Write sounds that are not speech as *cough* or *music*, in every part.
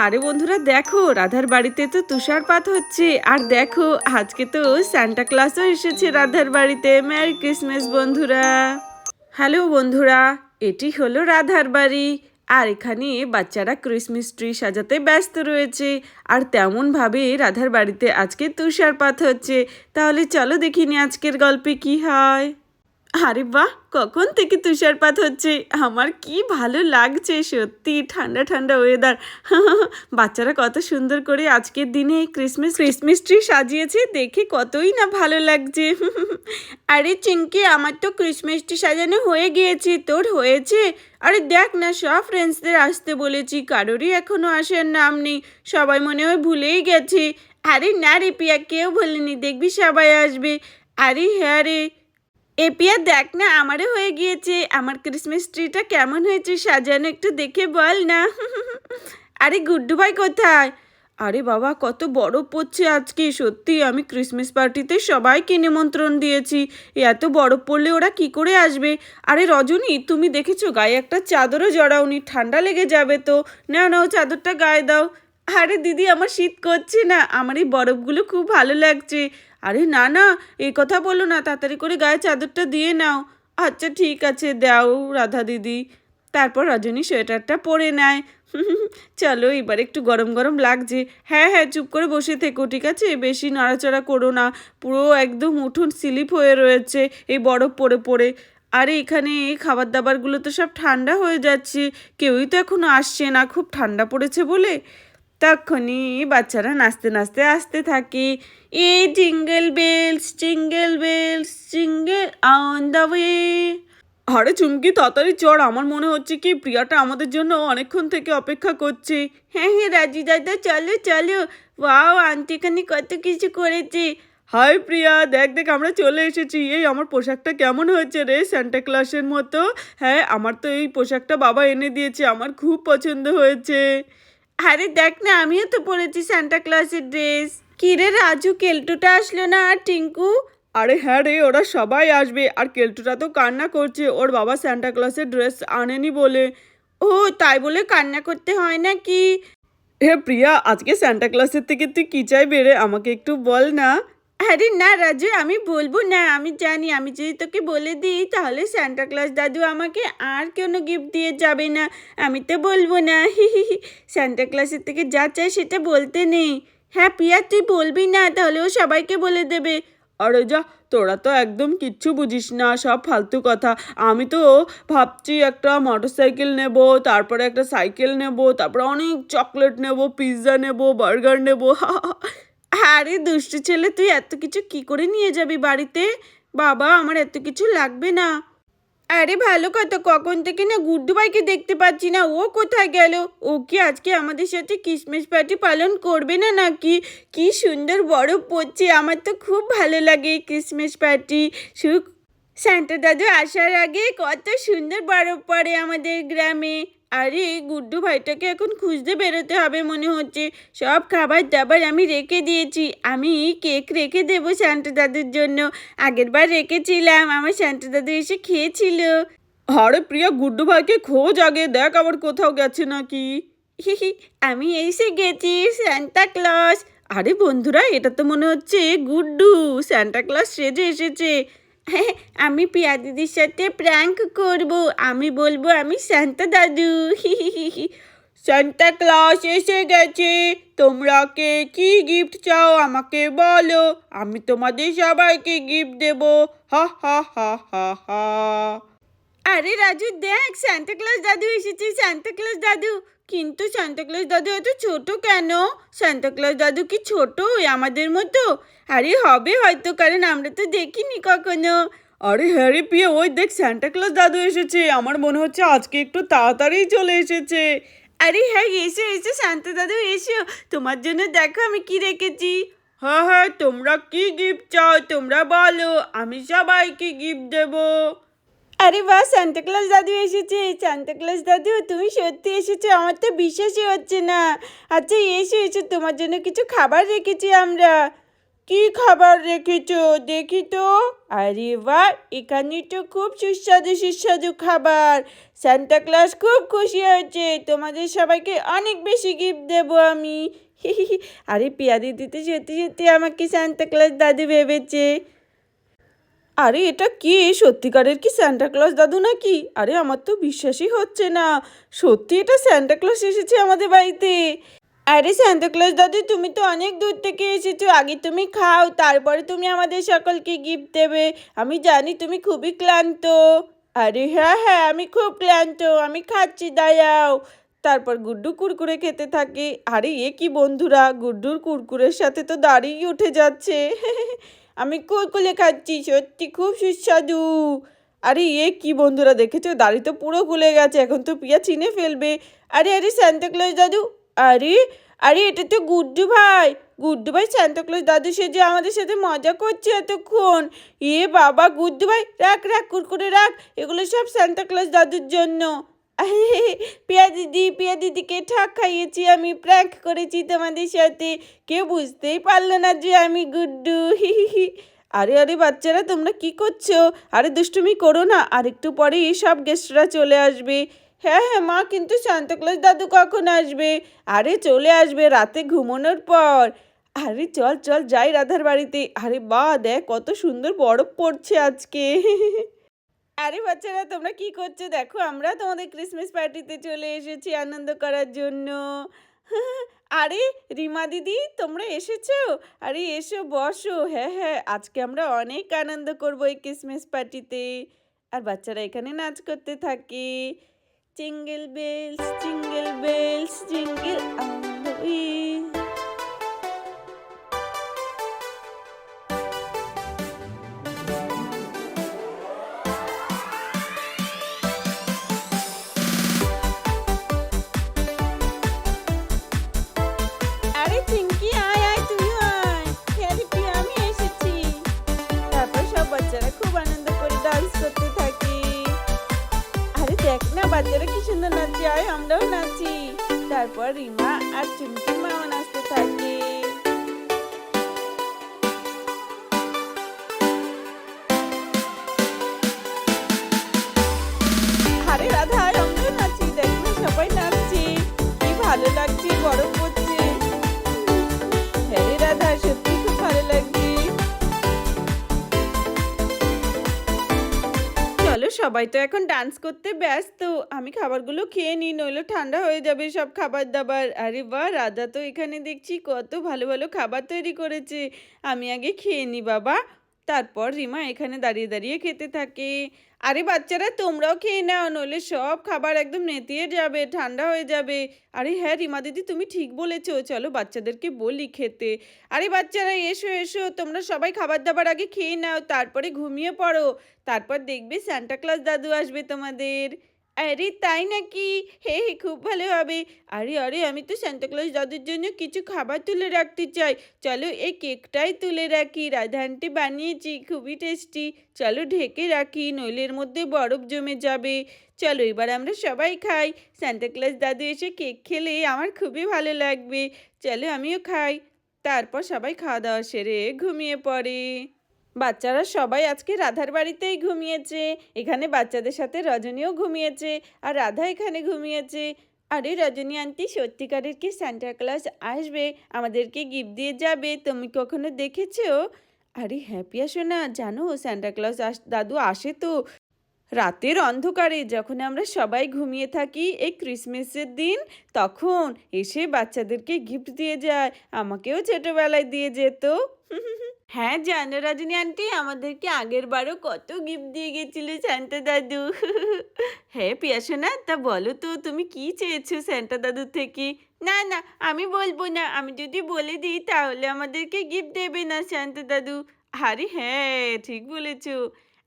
আরে বন্ধুরা দেখো, রাধার বাড়িতে তো তুষারপাত হচ্ছে। আর দেখো, আজকে তো সান্টা ক্লাসও এসেছে রাধার বাড়িতে। ম্যারি ক্রিসমাস বন্ধুরা। হ্যালো বন্ধুরা। এটি হলো রাধার বাড়ি। আর এখানে বাচ্চারা ক্রিসমাস ট্রি সাজাতে ব্যস্ত রয়েছে। আর তেমনভাবে রাধার বাড়িতে আজকে তুষারপাত হচ্ছে। তাহলে চলো দেখিনি আজকের গল্পে কি হয়। আরে বাহ, কখন থেকে তুষারপাত হচ্ছে? আমার কি ভালো লাগছে সত্যি, ঠান্ডা ঠান্ডা ওয়েদার *laughs* বাচ্চারা কত সুন্দর করে আজকের দিনে ক্রিসমাস ক্রিসমাস ট্রি সাজিয়েছে, দেখে কতই না ভালো লাগছে। *laughs* আরে চিঙ্কি আমার তো ক্রিসমাস ট্রি সাজানো হয়ে গিয়েছে, তোর হয়েছে? আরে দেখ না, সব ফ্রেন্ডসদের আসতে বলেছি, কারোরই এখনও আসার নাম নেই, সবাই মনে হয় ভুলেই গেছে। আরে না রে পিয়া, কেউ ভুলেনি দেখবি সবাই আসবে। আরে হ্যাঁ রে এপিয়া দেখ না, আমারও হয়ে গিয়েছে। আমার ক্রিসমাস ট্রিটা কেমন হয়েছে সাজানো একটু দেখে বল না। আরে গুড্ডু ভাই কোথায়? আরে বাবা, কত বড় পড়ছে আজকে। সত্যি, আমি ক্রিসমাস পার্টিতে সবাইকে নিমন্ত্রণ দিয়েছি। এত বড় পড়লে ওরা কি করে আসবে? আরে রজনী, তুমি দেখেছ গায়ে একটা চাদরও জড়াওনি, ঠান্ডা লেগে যাবে তো। না নাও চাদরটা গায়ে দাও। আরে দিদি, আমার শীত করছে না। আমার এই বরফগুলো খুব ভালো লাগছে। আরে না না এই কথা বলো না, তাড়াতাড়ি করে গায়ে চাদরটা দিয়ে নাও। আচ্ছা ঠিক আছে, দাও, রাধা দিদি। তারপর রজনী সোয়েটারটা পরে নেয়। *laughs* চলো, এবার একটু গরম গরম লাগছে। হ্যাঁ হ্যাঁ চুপ করে বসে থেকো, ঠিক আছে? বেশি নাড়াচাড়া করো না। পুরো একদম উঠোন স্লিপ হয়ে রয়েছে এই বরফ পড়ে পড়ে আরে এখানে এই খাবার দাবারগুলো তো সব ঠান্ডা হয়ে যাচ্ছে। কেউই তো এখনও আসছে না, খুব ঠান্ডা পড়েছে বলে। তখনই বাচ্চারা নাচতে নাচতে আসতে থাকে। এ jingle bells jingle bells jingle on the way আরে চুমকি, তাড়াতাড়ি চড়। আমার মনে হচ্ছে কি প্রিয়াটা আমাদের জন্য অনেকক্ষণ থেকে অপেক্ষা করছে। হ্যাঁ হ্যাঁ রাজি দাদা, চলো চলো। ওয়াও, আন্টি এখানে কত কিছু করেছে। হাই প্রিয়া, দেখ দেখ, আমরা চলে এসেছি। এই, আমার পোশাকটা কেমন হয়েছে রে স্যান্টা ক্লাসের মতো? হ্যাঁ আমার তো এই পোশাকটা বাবা এনে দিয়েছে। আমার খুব পছন্দ হয়েছে। আরে দেখ না, আমিও তো পরেছি সান্টা ক্লাসের ড্রেস কিরে রাজু, কেলটুটা আসলো না আর টিঙ্কু? আরে হ্যাঁ রে, ওরা সবাই আসবে। আর কেলটুটা তো কান্না করছে, ওর বাবা সান্টা ক্লাসের ড্রেস আনেনি বলে। ও, তাই বলে কান্না করতে হয় না কি হে প্রিয়া, আজকে সান্টা ক্লাসের থেকে তুই কি চাই বেড়ে? আমাকে একটু বল না। আরে না রাজু, আমি বলব না, আমি জানি, আমি যদি তোকে বলে দিই, তাহলে সান্টা ক্লাস দাদু আমাকে আর কোনো গিফট দিয়ে যাবে না, আমি তো বলব না। হি সান্টা ক্লাসের থেকে যা চাই সেটা বলতে নেই। হ্যাঁ পিয়া, তুই বলবি না, তাহলে ও সবাইকে বলে দেবে। আরে যা, তোরা তো একদম কিচ্ছু বুঝিস না, সব ফালতু কথা। আমি তো ভাবছি একটা মোটর সাইকেল নেব, তারপরে একটা সাইকেল নেব, তারপরে অনেক চকলেট নেব পিৎজা নেব বার্গার নেব। আরে দুষ্টু ছেলে, তুই এত কিছু কি করে নিয়ে যাবি বাড়িতে? বাবা, আমার এত কিছু লাগবে না। আরে ভালো কথা, কখন থেকে না গুড্ডু ভাইকে দেখতে পাচ্ছি না, ও কোথায় গেল? ও কি আজকে আমাদের সাথে ক্রিসমাস পার্টি পালন করবে না নাকি? কি সুন্দর বরফ পড়ছে, আমার তো খুব ভালো লাগে ক্রিসমাস পার্টি সুখ সান্টা দাদু আসার আগে কত সুন্দর বরফ পড়ে আমাদের গ্রামে। আরে গুড্ডু ভাইটাকে এখন খুঁজতে বেরোতে হবে মনে হচ্ছে। সব খাবার দাবার আমি রেখে দিয়েছি। আমি কেক রেখে দেবো শান্ত দাদুর জন্য। আগেরবার রেখেছিলাম, আমার শান্ত দাদু এসে খেয়েছিল। আরে, প্রিয়া, গুড্ডু ভাইকে খোঁজ আগে, দেখ আবার কোথাও গেছে নাকি। আমি এসে গেছি সান্তা ক্লস। আরে বন্ধুরা, এটা তো মনে হচ্ছে গুড্ডু। সান্টা ক্লস সেজে এসেছে। *laughs* আমি পিয়া দিদির সাথে প্র্যাঙ্ক করব। আমি বলব, আমি শান্তা দাদু। *laughs* শান্তা ক্লাস এসে গেছে। তোমরা কে কি গিফট চাও আমাকে বলো। আমি তোমাদের সবাইকে গিফট দেবো। হা হা হা হা হা। আরে রাজু, দেখ সান্তা ক্লাস দাদু এসেছে সান্তা ক্লাস দাদু। কিন্তু সান্তা ক্লাস দাদু এত ছোট কেন? সান্তা ক্লাস দাদু কি ছোট? আমাদের মতো? আরে হবে হয়তো, কারণ আমরা তো দেখিনি কখনো। আরে হ্যারি পিয়ে ওই দেখ সান্টা দাদু এসেছে। আমার মনে হচ্ছে আজকে একটু তাড়াতাড়ি চলে এসেছে। আরে হ্যাঁ এসো এসো শান্ত দাদু, এসো। তোমার জন্য দেখো আমি কি রেখেছি। হ্যাঁ হ্যাঁ তোমরা কি গিফট চাও? তোমরা বলো, আমি সবাইকে গিফট দেবো। আরে বাহ সান্তা ক্লাস দাদু এসেছে সান্তা ক্লাস দাদু, তুমি সত্যি এসেছ, আমার তো বিশ্বাসই হচ্ছে না। আচ্ছা এসো এসো, তোমার জন্য কিছু খাবার রেখেছি আমরা। কি খাবার রেখেছো? দেখি তো। আরে বাহ এখানে তো খুব সুস্বাদু সুস্বাদু খাবার। সান্তা ক্লাস খুব খুশি হয়েছে, তোমাদের সবাইকে অনেক বেশি গিফট দেবো আমি। *laughs* আরে পিয়া দিদিতে সত্যি সত্যি আমাকে সান্তা ক্লাস দাদু ভেবেছে। আরে, এটা কি? সত্যিকারের কি স্যান্টা ক্লজ দাদু নাকি? আরে, আমার তো বিশ্বাসই হচ্ছে না। সত্যি এটা স্যান্টা ক্লজ এসেছে আমাদের বাড়িতে। আরে স্যান্টা ক্লজ দাদু, তুমি তো অনেক দূর থেকে এসেছ। আগে তুমি খাও, তারপরে তুমি আমাদের সকলকে গিফট দেবে। আমি জানি তুমি খুবই ক্লান্ত। আরে হ্যাঁ হ্যাঁ আমি খুব ক্লান্ত। আমি খাচ্ছি, দাঁড়াও। তারপর গুড্ডু কুরকুরে খেতে থাকে। আরে, এ কি বন্ধুরা? গুড্ডুর কুরকুরের সাথে তো দাঁড়িয়ে উঠে যাচ্ছে। *laughs* আমি কুরকুরে খাচ্ছি? সত্যি খুব সুস্বাদু। আরে, এ কি বন্ধুরা দেখেছ? দাড়ি তো পুরো খুলে গেছে, এখন তো পিয়া চিনে ফেলবে। আরে আরে স্যান্টাক্লজ দাদু। আরে আরে, এটা তো গুড্ডু ভাই। গুড্ডু ভাই স্যান্টাক্লজ দাদু, সে যে আমাদের সাথে মজা করছে এতক্ষণ। এ বাবা, গুড্ডু ভাই, রাখ রাখ, কুরকুরে রাখ। এগুলো সব স্যান্টাক্লজ দাদুর জন্য। *laughs* পিয়া দিদি পিয়া দিদিকে ঠাক খাইয়েছি, আমি প্র্যাঙ্ক করেছি তোমাদের সাথে। কেউ বুঝতেই পারল না যে আমি গুড্ডু, হি হি আরে আরে, বাচ্চারা, তোমরা কি করছ? আরে, দুষ্টুমি করো না। আর একটু পরেই সব গেস্টরা চলে আসবে। হ্যাঁ হ্যাঁ মা, কিন্তু সান্তাক্লজ দাদু কখন আসবে? আরে, চলে আসবে রাতে ঘুমানোর পর। আরে, চল চল, যাই রাধার বাড়িতে। আরে, বা, দেখ, কত সুন্দর বরফ পড়ছে আজকে। *laughs* আরে বাচ্চারা, তোমরা কি করছ? দেখো, আমরা তোমাদের ক্রিসমাস পার্টিতে চলে এসেছি আনন্দ করার জন্য। আরে, রিমা দিদি, তোমরা এসেছ? আরে, এসো, বসো। হ্যাঁ হ্যাঁ আজকে আমরা অনেক আনন্দ করব এই ক্রিসমাস পার্টিতে আর বাচ্চারা এখানে নাচ করতে থাকে। চিঙ্গেল বেলস চিঙ্গেল বেলস চিঙ্গেল তারপর রিমা আর সবাই তো এখন ডান্স করতে ব্যস্ত। আমি খাবারগুলো খেয়ে নিই, নইলে ঠান্ডা হয়ে যাবে সব খাবার দাবার আরে বা রাধা তো এখানে দেখছি কত ভালো ভালো খাবার তৈরি করেছে। আমি আগে খেয়ে নিই বাবা। তারপর রিমা এখানে দাঁড়িয়ে দাঁড়িয়ে খেতে থাকে। আরে বাচ্চারা, তোমরাও খেয়ে নাও, নইলে সব খাবার একদম নেতিয়ে যাবে, ঠান্ডা হয়ে যাবে। আরে হ্যাঁ রিমা দিদি, তুমি ঠিক বলেছ। চলো বাচ্চাদেরকে বলি খেতে। আরে বাচ্চারা, এসো এসো। তোমরা সবাই খাবার দাবার আগে খেয়ে নাও, তারপরে ঘুমিয়ে পড়ো। তারপর দেখবে সান্টা ক্লাস দাদু আসবে তোমাদের। আরে তাই নাকি? হে হে, খুব ভালো হবে। আরে আরে, আমি তো সান্তাক্লাস দাদুর জন্য কিছু খাবার তুলে রাখতে চাই। চলো এই কেকটাই তুলে রাখি। রাধা আন্টি বানিয়েছি, খুবই টেস্টি চলো ঢেকে রাখি, নইলের মধ্যে বরফ জমে যাবে। চলো এবার আমরা সবাই খাই। সান্টা ক্লাস দাদু এসে কেক খেলে আমার খুবই ভালো লাগবে। চলো আমিও খাই। তারপর সবাই খাওয়া দাওয়া সেরে ঘুমিয়ে পড়ে। বাচ্চারা সবাই আজকে রাধার বাড়িতেই ঘুমিয়েছে। এখানে বাচ্চাদের সাথে রজনীও ঘুমিয়েছে আর রাধা এখানে ঘুমিয়েছে। আরে রজনী আন্টি, সত্যিকারের কি সান্টা ক্লাস আসবে? আমাদেরকে গিফট দিয়ে যাবে। তুমি কখনো দেখেছ? আরে হ্যাপিয়া শোনা জানো সান্টা ক্লাস আস, দাদু আসে তো। রাতের অন্ধকারে যখন আমরা সবাই ঘুমিয়ে থাকি এই ক্রিসমাসের দিন, তখন এসে বাচ্চাদেরকে গিফট দিয়ে যায়। আমাকেও ছোটোবেলায় দিয়ে যেত। *laughs* হ্যাঁ জানো রজনী আন্টি, আমাদেরকে আগের বারও কত গিফট দিয়ে গেছিল স্যান্টা দাদু। হ্যাঁ পিয়াসোনা, তা বলো তো, তুমি কি চেয়েছো স্যান্টা দাদু থেকে? না না, আমি বলব না, আমি যদি বলে দিই তাহলে আমাদেরকে গিফট দেবে না শান্ত দাদু। আরে হ্যাঁ ঠিক বলেছ।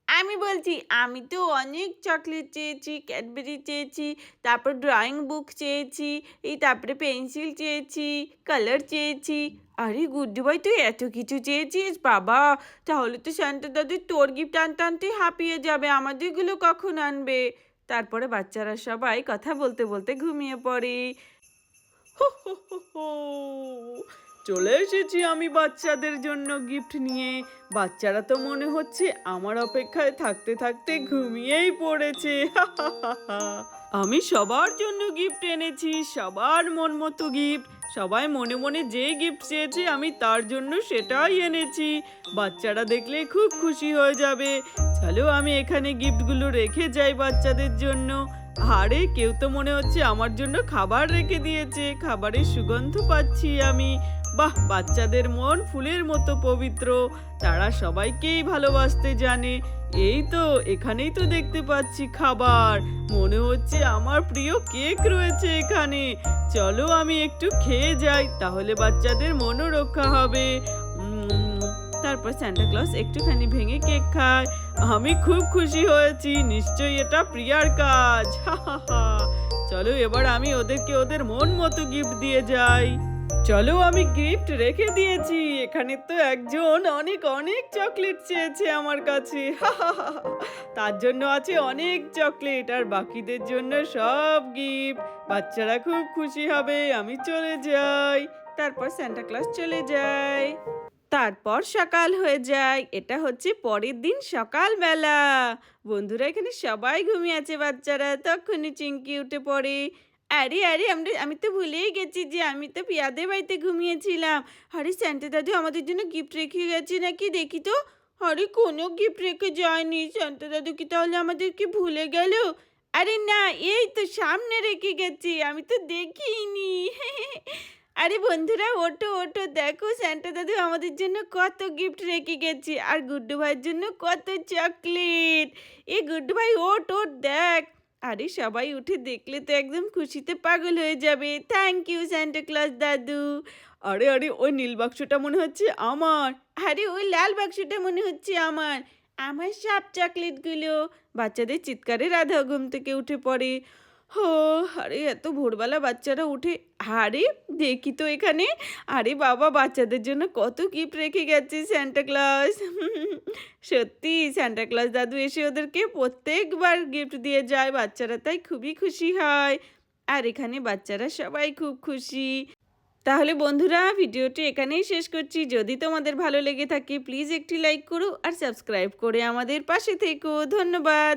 আমি বলছি, আমি তো অনেক চকলেট চেয়েছি ক্যাডবেরি চেয়েছি, তারপর ড্রয়িং বুক চেয়েছি, এই তারপরে পেন্সিল চেয়েছি কালার চেয়েছি। আরে গুড্ডু ভাই, তুই এত কিছু চেয়েছিস? বাবা, তাহলে তো শান্ত দাদু তোর গিফট আনতে আনতে হাঁপিয়ে যাবে। আমাদেরগুলো কখন আনবে? তারপরে বাচ্চারা সবাই কথা বলতে বলতে ঘুমিয়ে পড়ে। হো হো হো হো। চলে এসেছি আমি বাচ্চাদের জন্য গিফট নিয়ে। বাচ্চারা তো মনে হচ্ছে আমার অপেক্ষায় থাকতে থাকতে ঘুমিয়েই পড়েছে। আমি সবার জন্য গিফট এনেছি, সবার মন মতো গিফট সবাই মনে মনে যে গিফট চেয়েছে, আমি তার জন্য সেটাই এনেছি। বাচ্চারা দেখলে খুব খুশি হয়ে যাবে। চলো আমি এখানে গিফটগুলো রেখে যাই বাচ্চাদের জন্য। আরে, কেউ তো মনে হচ্ছে আমার জন্য খাবার রেখে দিয়েছে। খাবারের সুগন্ধ পাচ্ছি আমি। বাহ, বাচ্চাদের মন ফুলের মতো পবিত্র। তারা সবাইকেই ভালোবাসতে জানে। এই তো, এখানেই তো দেখতে পাচ্ছি খাবার। মনে হচ্ছে আমার প্রিয় কেক রয়েছে এখানে। চলো আমি একটু খেয়ে যাই, তাহলে বাচ্চাদের মনও রক্ষা হবে তারপর স্যান্টা ক্লজ একটুখানি ভেঙে কেক খায়। আমি খুব খুশি হয়েছি, নিশ্চয়ই এটা প্রিয়ার কাজ। চলো এবার আমি ওদেরকে ওদের মন মতো গিফট দিয়ে যাই। চলো আমি গিফট রেখে দিয়েছি। এখানে তো একজন অনেক অনেক চকলেট চেয়েছে আমার কাছে। তার জন্য আছে অনেক চকলেট আর বাকিদের জন্য সব গিফট। বাচ্চারা খুব খুশি হবে, আমি চলে যাই। তারপর স্যান্টা ক্লাস চলে যায়। তারপর সকাল হয়ে যায়। এটা হচ্ছে পরের দিন সকালবেলা। বন্ধুরা, এখানে সবাই ঘুমিয়ে আছে বাচ্চারা। তখনই চিঙ্কি উঠে পড়ে। আরে আরে, আমরা, আমি তো ভুলেই গেছি যে আমি তো পিয়াদের বাড়িতে ঘুমিয়েছিলাম। আরে স্যান্টা দাদু, আমাদের জন্য গিফট রেখে গেছে নাকি? দেখি তো। আরে, কোনো গিফট রেখে যায়নি। স্যান্টা দাদু কি তাহলে আমাদেরকে ভুলে গেল? আরে, না, এই তো সামনে রেখে গেছি, আমি তো দেখিনি। আরে, বন্ধুরা ওটো ওটো দেখো স্যান্টা দাদু আমাদের জন্য কত গিফট রেখে গেছে, আর গুড্ডু ভাইয়ের জন্য কত চকলেট এ, গুড্ডু ভাই ওট ওট দেখ। আরে সবাই উঠে দেখলে তো একদম খুশিতে পাগল হয়ে যাবে। থ্যাংক ইউ স্যান্টা ক্লাস দাদু। আরে আরে, ওই নীল বাক্সটা মনে হচ্ছে আমার। আরে, ওই লাল বাক্সটা মনে হচ্ছে আমার। আমার সাপ চকলেটগুলো বাচ্চাদের চিৎকারে রাধা ঘুম থেকে উঠে পড়ে। হো আরে এত ভোরবেলা বাচ্চারা উঠে, আরে দেখি তো এখানে। আরে বাবা, বাচ্চাদের জন্য কত গিফট রেখে গেছে স্যান্টা ক্লাস সত্যি স্যান্টা ক্লাস দাদু এসে ওদেরকে প্রত্যেকবার গিফট দিয়ে যায়, বাচ্চারা তাই খুবই খুশি হয়। আর এখানে বাচ্চারা সবাই খুব খুশি। তাহলে বন্ধুরা, ভিডিওটি এখানেই শেষ করছি। যদি তোমাদের ভালো লেগে থাকে প্লিজ একটি লাইক করো আর সাবস্ক্রাইব করে আমাদের পাশে থেকো। ধন্যবাদ।